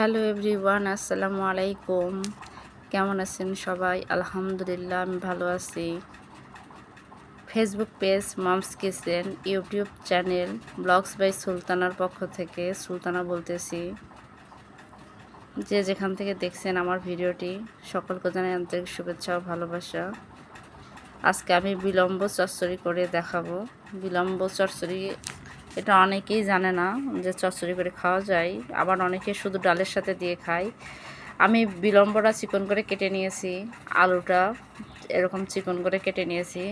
Hello everyone, আসসালামু আলাইকুম। কেমন আছেন সবাই? আলহামদুলিল্লাহ, আমি ভালো আছি। Facebook page mom's kitchen YouTube channel blogs by সুলতানার পক্ষ থেকে সুলতানা বলতেছি যে যেখান থেকে দেখছেন আমার ভিডিওটি, সকলকে জানাই আন্তরিক শুভেচ্ছা ও ভালোবাসা। আজকে আমি বিলম্ব চচ্চড়ি করে দেখাবো। বিলম্ব চচ্চড়ি এটা অনেকেই জানে না যে চচ্চড়ি করে খাওয়া যায়। আবার অনেকে শুধু ডালের সাথে দিয়ে খায়। আমি বিলম্বটা চিকন করে কেটে নিয়েছি। আলুটা এরকম চিকন করে কেটে নিয়েছি।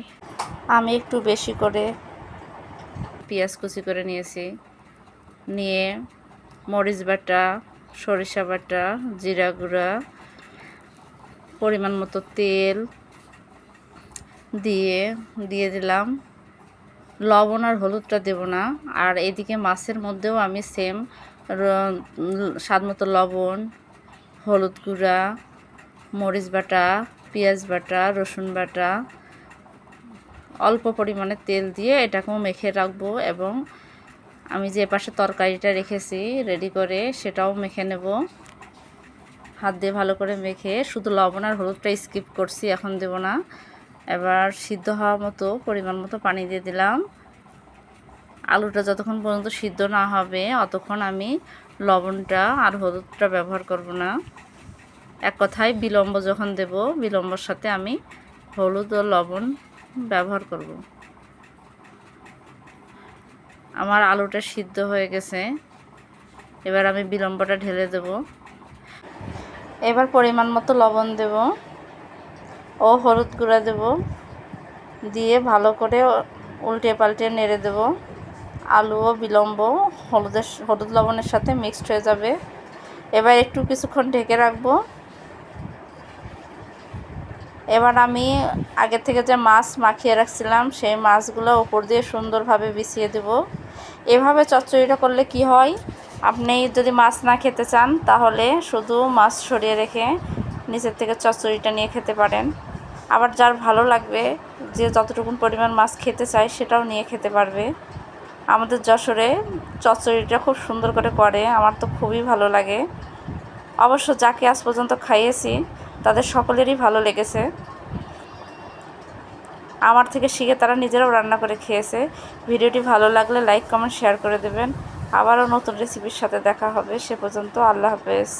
আমি একটু বেশি করে পেঁয়াজ কুচি করে নিয়েছি। নিয়ে মরিচ বাটা, সরিষা বাটা, জিরা গুঁড়া, পরিমাণ মতো তেল দিয়ে দিয়ে দিলাম। লবণ আর হলুদটা দেব না। আর এদিকে মাছের মধ্যেও আমি সেম স্বাদ মতো লবণ, হলুদ গুঁড়া, মরিচ বাটা, পেঁয়াজ বাটা, রসুন বাটা, অল্প পরিমাণে তেল দিয়ে এটাকেও মেখে রাখব এবং আমি যে পাশে তরকারিটা রেখেছি রেডি করে সেটাও মেখে নেব। হাত দিয়ে ভালো করে মেখে শুধু লবণ আর হলুদটা স্কিপ করছি, এখন দেব না। এবার সিদ্ধ হওয়া মতো পরিমাণ মতো পানি দিয়ে দিলাম। আলুটা যতক্ষণ পর্যন্ত সিদ্ধ না হবে, অতক্ষণ আমি লবণটা আর হলুদটা ব্যবহার করব না। এক কথায় বিলম্ব যখন দেব, বিলম্বর সাথে আমি হলুদ ও লবণ ব্যবহার করব। আমার আলুটা সিদ্ধ হয়ে গেছে। এবার আমি বিলম্বটা ঢেলে দেব। এবার পরিমাণ মতো লবণ দেব। ও হলুদ গুঁড়া দেব। দিয়ে ভালো করে উল্টে পাল্টে নেড়ে দেব। আলু ও বিলম্ব হলুদের হলুদ লবণের সাথে মিক্সড হয়ে যাবে। এবার একটু কিছুক্ষণ ঢেকে রাখব। এবার আমি আগে থেকে যে মাছ মাখিয়ে রাখছিলাম, সেই মাছগুলো উপর দিয়ে সুন্দরভাবে বিছিয়ে দেব। এভাবে চচ্চড়িটা করলে কি হয়? আপনি যদি মাছ না খেতে চান, তাহলে শুধু মাছ সরিয়ে রেখে নিচের থেকে চচ্চড়িটা নিয়ে খেতে পারেন। আবার যার ভালো লাগবে, যে যতটুকুন পরিমাণ মাছ খেতে চায় সেটাও নিয়ে খেতে পারবে। আমাদের যশোরে চচ্চড়িটা খুব সুন্দর করে করে, আমার তো খুবই ভালো লাগে। অবশ্য যাকে আজ পর্যন্ত খাইয়েছি, তাদের সকলেরই ভালো লেগেছে। আমার থেকে শিখে তারা নিজেরাও রান্না করে খেয়েছে। ভিডিওটি ভালো লাগলে লাইক, কমেন্ট, শেয়ার করে দেবেন। আবারও নতুন রেসিপির সাথে দেখা হবে, সে পর্যন্ত আল্লাহ হাফেজ।